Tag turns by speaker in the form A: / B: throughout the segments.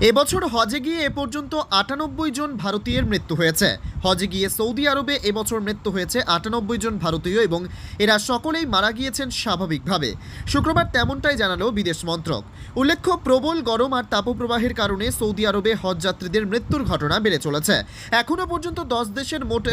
A: এবছর হজে গিয়ে এ পর্যন্ত আটানব্বই জন ভারতীয়ের মৃত্যু হয়েছে। হজে গিয়ে সৌদি আরবে এবছর মৃত্যু হয়েছে আটানব্বই জন ভারতীয় এবং এরা সকলেই মারা গিয়েছেন স্বাভাবিকভাবে। শুক্রবার তেমনটাই জানালো বিদেশ মন্ত্রক। উল্লেখ্য, প্রবল গরম আর তাপপ্রবাহের কারণে সৌদি আরবে হজ যাত্রীদের মৃত্যুর ঘটনা বেড়ে চলেছে। এখনও পর্যন্ত দশ দেশের মোট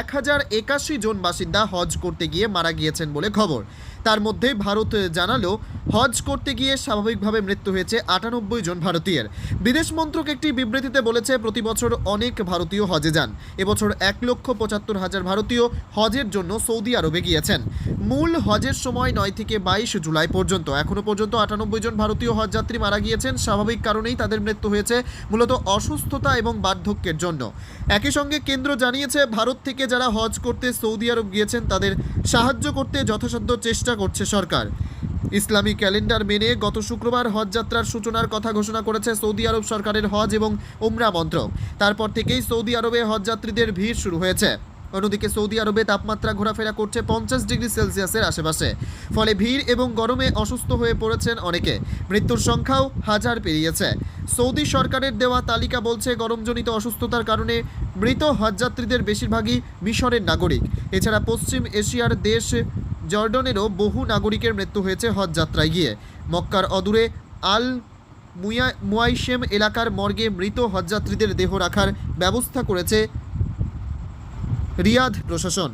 A: এক হাজার একাশি জন বাসিন্দা হজ করতে গিয়ে মারা গিয়েছেন বলে খবর। তার মধ্যে ভারত জানালো, হজ করতে গিয়ে স্বাভাবিকভাবে মৃত্যু হয়েছে আটানব্বই জন ভারতীয়ের। বিদেশ মন্ত্রক একটি বিবৃতিতে বলেছে, প্রতি বছর অনেক ভারতীয় হজে যান এবছর এক লক্ষ পঁচাত্তর হাজার ভারতীয় হজের জন্য সৌদি আরবে গিয়েছেন মূল হজের সময় নয় থেকে বাইশ জুলাই পর্যন্ত। এখনও পর্যন্ত আটানব্বই জন ভারতীয় হজযাত্রী মারা গিয়েছেন। স্বাভাবিক কারণেই তাদের মৃত্যু হয়েছে মূলত অসুস্থতা এবং বার্ধক্যের জন্য। একই সঙ্গে কেন্দ্র জানিয়েছে, ভারত থেকে যারা হজ করতে সৌদি আরব গিয়েছেন তাদের সাহায্য করতে যথাসাধ্য চেষ্টা করছে সরকার। ইসলামী ক্যালেন্ডার মেনে গত শুক্রবার হজ যাত্রার সূচনার কথা ঘোষণা করেছে সৌদি আরব সরকারের হজ এবং উমরা মন্ত্রক। তারপর থেকেই সৌদি আরবে হজযাত্রীদের ভিড় শুরু হয়েছে। অন্যদিকে সৌদি আরবে তাপমাত্রা ঘোরাফেরা করছে পঞ্চাশ ডিগ্রি সেলসিয়াসের আশেপাশে। ফলে ভিড় এবং গরমে অসুস্থ হয়ে পড়েছেন অনেকে। মৃত্যুর সংখ্যাও হাজার পেরিয়েছে। সৌদি সরকারের দেওয়া তালিকা বলছে গরমজনিত অসুস্থতার কারণে মৃত হজযাত্রীদের বেশিরভাগই মিশরের নাগরিক। এছাড়া পশ্চিম এশিয়ার দেশ জর্ডনেরও বহু নাগরিকের মৃত্যু হয়েছে হজ যাত্রায় গিয়ে। মক্কার অদূরে আল মুয়া, মুয়াইশেম এলাকার মর্গে মৃত হজযাত্রীদের দেহ রাখার ব্যবস্থা করেছে রিয়াদ প্রশাসন।